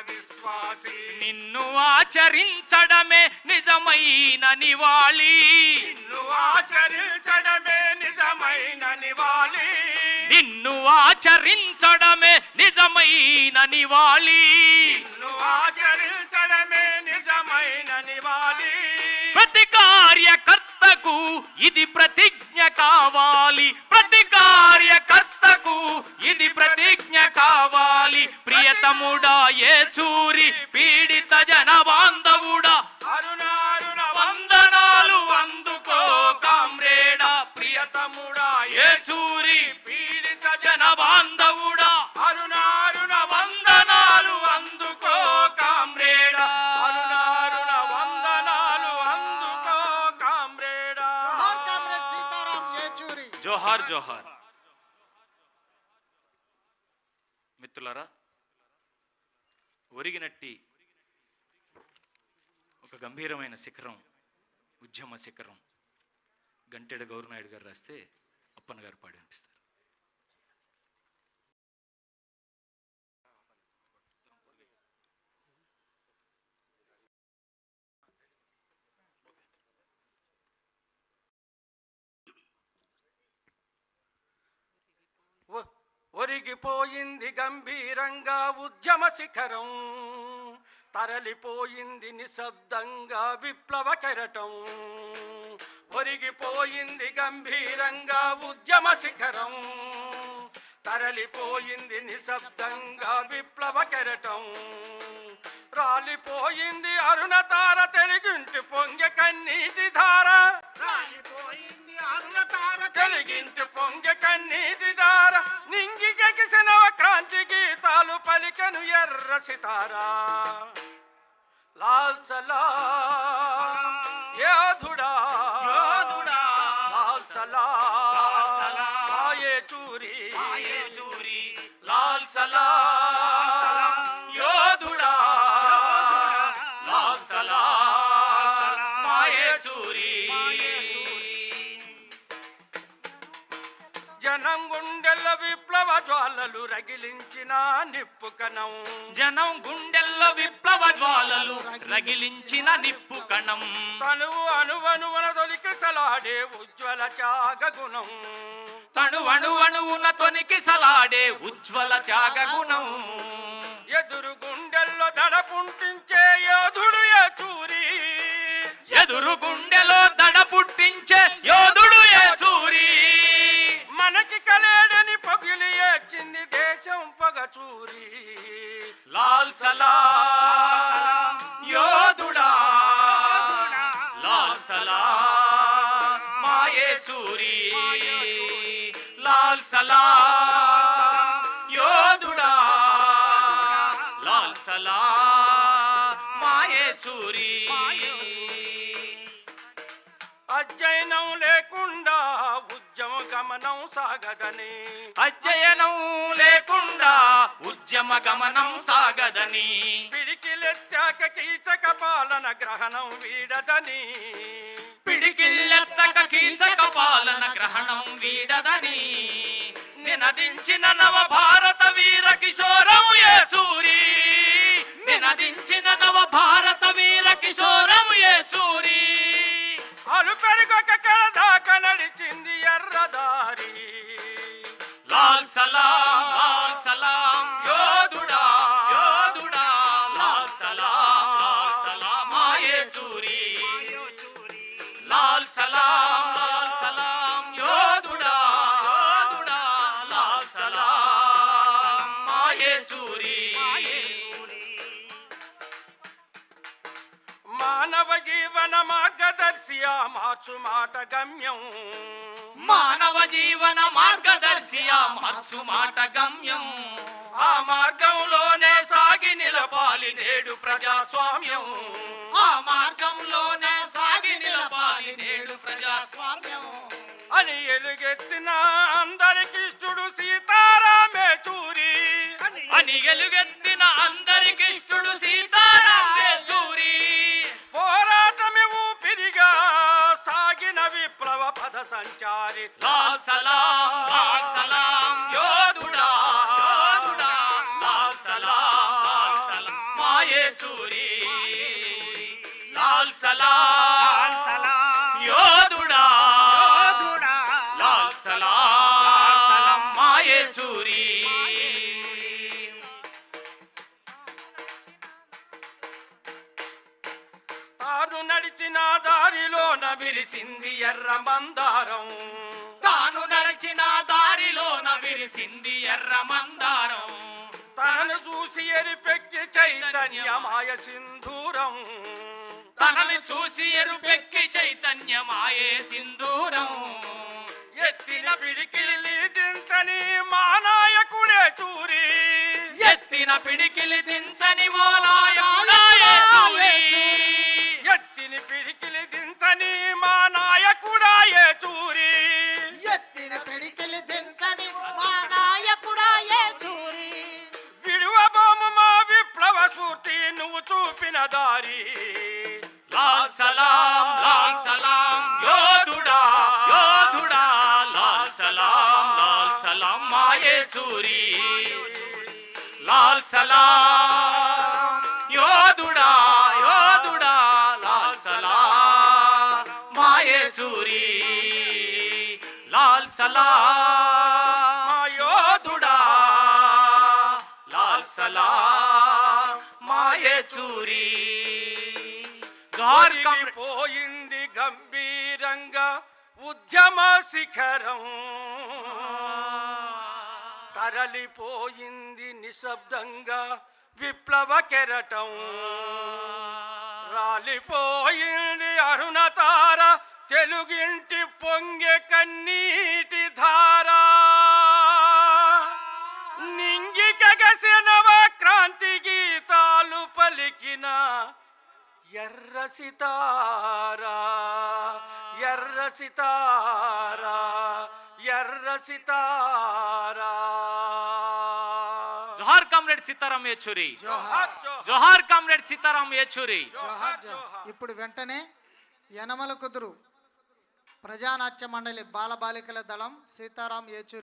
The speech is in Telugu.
విశ్వాసి. నిన్ను ఆచరించడమే నిజమైన నివాళి. నిన్ను ఆచరించడమే నిజమైన నివాళి. నిన్ను ఆచరించడమే నిజమైన నివాళి. నిన్ను ఆచరించడమే నిజమైన నివాళి. ప్రతి కర్తకు ఇది ప్రతిజ్ఞ కావాలి. ప్రతి కార్యకర్తకు ఇది ప్రతిజ్ఞ కావాలి. ప్రియతముడా ఏ చూరి పీడిత జన బాంధవుడా అరుణారుణ వందనాలు అందుకో కామ్రేడా. ప్రియతముడా ఏ చూరి పీడిత జన జోహార్. మిత్రులారా ఒరిగినట్టి ఒక గంభీరమైన శిఖరం ఉద్యమ శిఖరం. గంటెడ గౌరనాయుడు గారు రాస్తే అప్పన ఒరిగిపోయింది గంభీరంగా ఉద్యమ శిఖరం. తరలిపోయింది నిశ్శబ్దంగా విప్లవ కెరటం. ఒరిగిపోయింది గంభీరంగా ఉద్యమ శిఖరం. తరలిపోయింది నిశ్శబ్దంగా విప్లవ కెరటం. రాలిపోయింది అరుణతార తెలుగింటి పొంగె కన్నీటి ధార. రాలిపోయింది అరుణతార కలిగింటి ఎర్ర సితారా లాల్ సలాం యోధుడా యోధుడా, లాల్ సలాం మాయే చూరి మాయే చూరి, లాల్ సలాం, జనం గుండెల విప్లవ జ్వాలలు రగిలించిన నిప్పు కణం జనం గుండెల్లో విప్లవ జ్వాలలు రగిలించిన నిప్పు కణం తనువు అనువనువన దొలికిసలాడే ఉజ్వల త్యాగ గుణం తను అణు అణువున తొనికి సలాడే ఉజ్వల త్యాగ గుణం ఎదురు గుండెల్లో దడ పుంటించే యోధుడు చూరి ఎదురు సలాం యోధుడా లాల్ సలాం మాయే చూరి లాల్ సలాం యోధుడా లాల్ సలాం మాయే చూరి. అధ్యయనం లేకుండా గమనం సాగదని. అధ్యయనం లేకుండా ఉద్యమ గమనం సాగదని. పిడికిలెత్తాక కీచక పాలన గ్రహణం వీడదని. పిడికిళ్ళెత్తక కీచక పాలన గ్రహణం వీడదని. నినదించిన నవ భారత మానవ జీవన మార్గదర్శి ఆ మార్చు మాట గమ్యం. మానవ జీవన మార్గదర్శి ఆ మార్చు మాట గమ్యం. ఆ మార్గంలోనే సాగి నిలపాలి నేడు ప్రజాస్వామ్యం. ఆ మార్గంలోనే సాగి నిలపాలి నేడు ప్రజాస్వామ్యం. అని ఎలుగెత్తిన అందరికిష్టుడు సీతారామే చూరి. అని ఎలుగెత్తిన అందరికిష్టుడు సీతారాం యేచూరి పద సంచారి లాల్ సలాం లాల్ సలాం యోధుడా యోధుడా లాల్ సలాం లాల్ సలాం మాయేచూరి లాల్ సలాం యోధుడా దారిలోన విరిసింది ఎర్ర మందారం. తాను నడిచిన దారిలోన విరిసింది ఎర్ర మందారం. తనను చూసి ఎరిపెక్కి చైతన్యమాయ సింధూరం. తనని చూసి ఎరుపెక్కి చైతన్యమాయే సింధూరం. ఎత్తిన పిడికిలి దించని మా నాయకుడే చూరి. ఎత్తిన పిడికిలి దించని ఓ నాయకుడే చూరి. చూపిన దారి. లాల్ సలాం లాల్ సలాం యోధుడా యోధుడా లాల్ సలాం లాల్ సలాం మాయే చూరి. లాల్ సలాం యోధుడా యోధుడా లాల్ సలాం మాయే చూరి. లాల్ సలాం రాయచూరి చూరి. పోయింది గంభీరంగా ఉద్యమ శిఖరం. తరలిపోయింది నిశ్శబ్దంగా విప్లవ కెరటం. రాలిపోయింది అరుణతార తెలుగింటి పొంగె కన్నీటి ధార. నింగి గగసిన క్రాంతి పలికిన ఎర్ర సితారా ఎర్ర సితారా ఎర్ర సితారా. జోహార్ కామ్రేడ్ సీతారాం యేచూరి. జోహార్. జోహార్ కామ్రేడ్ సీతారాం యేచూరి. జోహార్ జోహార్. ఇప్పుడు వెంటనే యనమల కుదురు ప్రజానాట్య మండలి బాలబాలికల దళం సీతారాం ఏచూరి